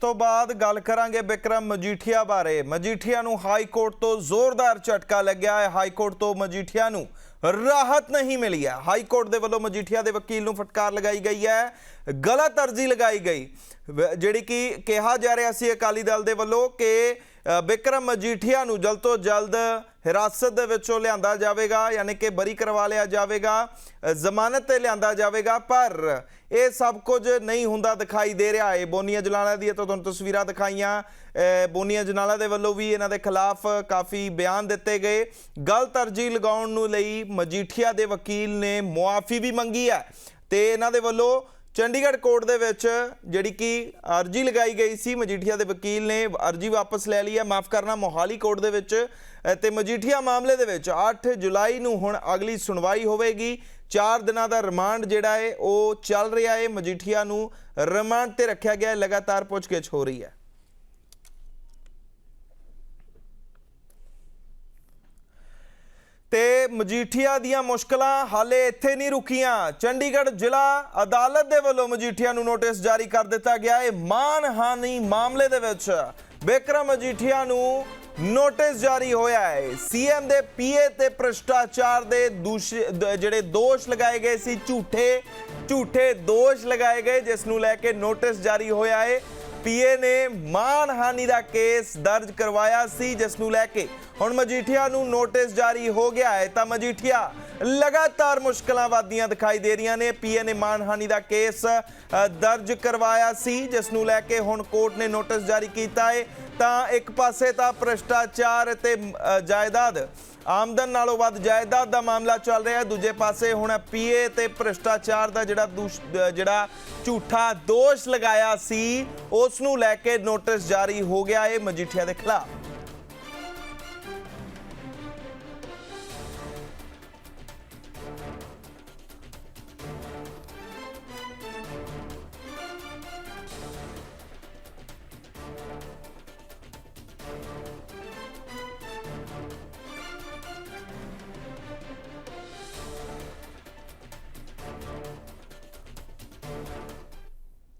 ਤੋਂ ਬਾਅਦ ਗੱਲ ਕਰਾਂਗੇ ਬਿਕਰਮ ਮਜੀਠੀਆ ਬਾਰੇ। ਮਜੀਠੀਆ ਨੂੰ ਹਾਈ ਕੋਰਟ ਤੋਂ ਜ਼ੋਰਦਾਰ ਝਟਕਾ ਲੱਗਿਆ ਹੈ। ਹਾਈ ਕੋਰਟ ਤੋਂ ਮਜੀਠੀਆ ਨੂੰ ਰਾਹਤ ਨਹੀਂ ਮਿਲੀ ਹੈ। ਹਾਈ ਕੋਰਟ ਦੇ ਵੱਲੋਂ ਮਜੀਠੀਆ ਦੇ ਵਕੀਲ ਨੂੰ ਫਟਕਾਰ ਲਗਾਈ ਗਈ ਹੈ। ਗਲਤ ਅਰਜ਼ੀ ਲਗਾਈ ਗਈ। ਜਿਹੜੀ ਕਿ ਕਿਹਾ ਜਾ ਰਿਹਾ ਸੀ ਅਕਾਲੀ ਦਲ ਦੇ ਵੱਲੋਂ ਕਿ ਬਿਕਰਮ ਮਜੀਠੀਆ ਨੂੰ ਜਲਦ ਤੋਂ ਜਲਦ ਹਿਰਾਸਤ ਦੇ ਵਿੱਚੋਂ ਲਿਆਂਦਾ ਜਾਵੇਗਾ, ਯਾਨੀ ਕਿ ਬਰੀ ਕਰਵਾ ਲਿਆ ਜਾਵੇਗਾ ਜ਼ਮਾਨਤ ਤੇ ਲਿਆਂਦਾ ਜਾਵੇਗਾ, ਪਰ ਇਹ ਸਭ ਕੁਝ ਨਹੀਂ ਹੁੰਦਾ ਦਿਖਾਈ ਦੇ ਰਿਹਾ। ਹੈ ਬੋਨੀਆ ਜਲਾਲਾ ਦੀਆਂ ਤਾਂ ਤੁਹਾਨੂੰ ਤਸਵੀਰਾਂ ਦਿਖਾਈਆਂ। ਬੋਨੀਆ ਜਲਾਲਾ ਦੇ ਵੱਲੋਂ ਵੀ ਇਹਨਾਂ ਦੇ ਖਿਲਾਫ ਕਾਫੀ ਬਿਆਨ ਦਿੱਤੇ ਗਏ। ਗਲਤ ਅਰਜੀ ਲਗਾਉਣ ਨੂੰ ਲਈ ਮਜੀਠੀਆ ਦੇ ਵਕੀਲ ਨੇ ਮੁਆਫੀ ਵੀ ਮੰਗੀ ਹੈ ਤੇ ਇਹਨਾਂ ਦੇ ਵੱਲੋਂ ਚੰਡੀਗੜ੍ਹ ਕੋਰਟ ਦੇ ਵਿੱਚ ਜਿਹੜੀ ਕਿ ਅਰਜੀ ਲਗਾਈ ਗਈ ਸੀ ਮਜੀਠੀਆ ਦੇ ਵਕੀਲ ਨੇ ਅਰਜੀ ਵਾਪਸ ਲੈ ਲਈ ਹੈ। ਮਾਫ ਕਰਨਾ ਮੋਹਾਲੀ ਕੋਰਟ ਦੇ ਵਿੱਚ ਅ, ਤੇ ਮਜੀਠੀਆ ਮਾਮਲੇ ਦੇ ਵਿੱਚ 8 ਜੁਲਾਈ ਨੂੰ ਹੁਣ ਅਗਲੀ ਸੁਣਵਾਈ ਹੋਵੇਗੀ। 4 ਦਿਨਾਂ ਦਾ ਰਿਮਾਂਡ ਜਿਹੜਾ ਹੈ ਉਹ ਚੱਲ ਰਿਹਾ ਹੈ। ਮਜੀਠੀਆ ਨੂੰ ਰਿਮਾਂਡ ਤੇ ਰੱਖਿਆ ਗਿਆ ਹੈ। ਲਗਾਤਾਰ ਪੁੱਛਗਿੱਛ ਹੋ ਰਹੀ ਹੈ ਤੇ ਮਜੀਠੀਆ ਦੀਆਂ ਮੁਸ਼ਕਲਾਂ ਹਾਲੇ ਇੱਥੇ ਨਹੀਂ ਰੁਕੀਆਂ। ਚੰਡੀਗੜ੍ਹ ਜ਼ਿਲ੍ਹਾ ਅਦਾਲਤ ਦੇ ਵੱਲੋਂ ਮਜੀਠੀਆ ਨੂੰ ਨੋਟਿਸ ਜਾਰੀ ਕਰ ਦਿੱਤਾ ਗਿਆ ਹੈ। ਮਾਨਹਾਨੀ ਮਾਮਲੇ ਦੇ ਵਿੱਚ ਵਿਕਰਮ ਮਜੀਠੀਆ ਨੂੰ ਨੋਟਿਸ ਜਾਰੀ ਹੋਇਆ ਹੈ। ਸੀਐਮ ਦੇ ਪੀਏ ਤੇ ਭ੍ਰਿਸ਼ਟਾਚਾਰ ਦੇ ਦੋਸ਼, ਜਿਹੜੇ ਦੋਸ਼ ਲਗਾਏ ਗਏ ਸੀ, ਝੂਠੇ ਝੂਠੇ ਦੋਸ਼ ਲਗਾਏ ਗਏ, ਜਿਸ ਨੂੰ ਲੈ ਕੇ ਨੋਟਿਸ ਜਾਰੀ ਹੋਇਆ ਹੈ। ਪੀਏ ਨੇ ਮਾਨਹਾਨੀ ਦਾ ਕੇਸ ਦਰਜ ਕਰਵਾਇਆ ਸੀ, ਜਿਸ ਨੂੰ ਲੈ ਕੇ ਹੁਣ ਮਜੀਠੀਆ ਨੂੰ ਨੋਟਿਸ ਜਾਰੀ ਹੋ ਗਿਆ ਹੈ। ਤਾਂ ਮਜੀਠੀਆ, ਲਗਾਤਾਰ ਮੁਸ਼ਕਲਾਂ ਵਧਦੀਆਂ ਦਿਖਾਈ ਦੇ ਰਹੀਆਂ ਨੇ। ਪੀਏ ਨੇ ਮਾਨਹਾਨੀ ਦਾ ਕੇਸ ਦਰਜ ਕਰਵਾਇਆ ਸੀ, ਜਿਸ ਨੂੰ ਲੈ ਕੇ ਹੁਣ ਕੋਰਟ ਨੇ ਨੋਟਿਸ ਜਾਰੀ ਕੀਤਾ ਹੈ। ਤਾਂ ਇੱਕ ਪਾਸੇ ਤਾਂ ਭ੍ਰਿਸ਼ਟਾਚਾਰ ਅਤੇ ਜਾਇਦਾਦ ਆਮਦਨ ਨਾਲੋਂ ਵੱਧ ਜਾਇਦਾਦ ਦਾ ਮਾਮਲਾ ਚੱਲ ਰਿਹਾ ਦੂਜੇ ਪਾਸੇ ਹੁਣ ਪੀਏ ਤੇ ਭ੍ਰਿਸ਼ਟਾਚਾਰ ਦਾ ਜਿਹੜਾ ਦੂਸ਼- ਜਿਹੜਾ ਝੂਠਾ ਦੋਸ਼ ਲਗਾਇਆ ਸੀ, ਉਸ ਨੂੰ ਲੈ ਕੇ ਨੋਟਿਸ ਜਾਰੀ ਹੋ ਗਿਆ ਹੈ ਮਜੀਠੀਆ ਦੇ ਖਿਲਾਫ।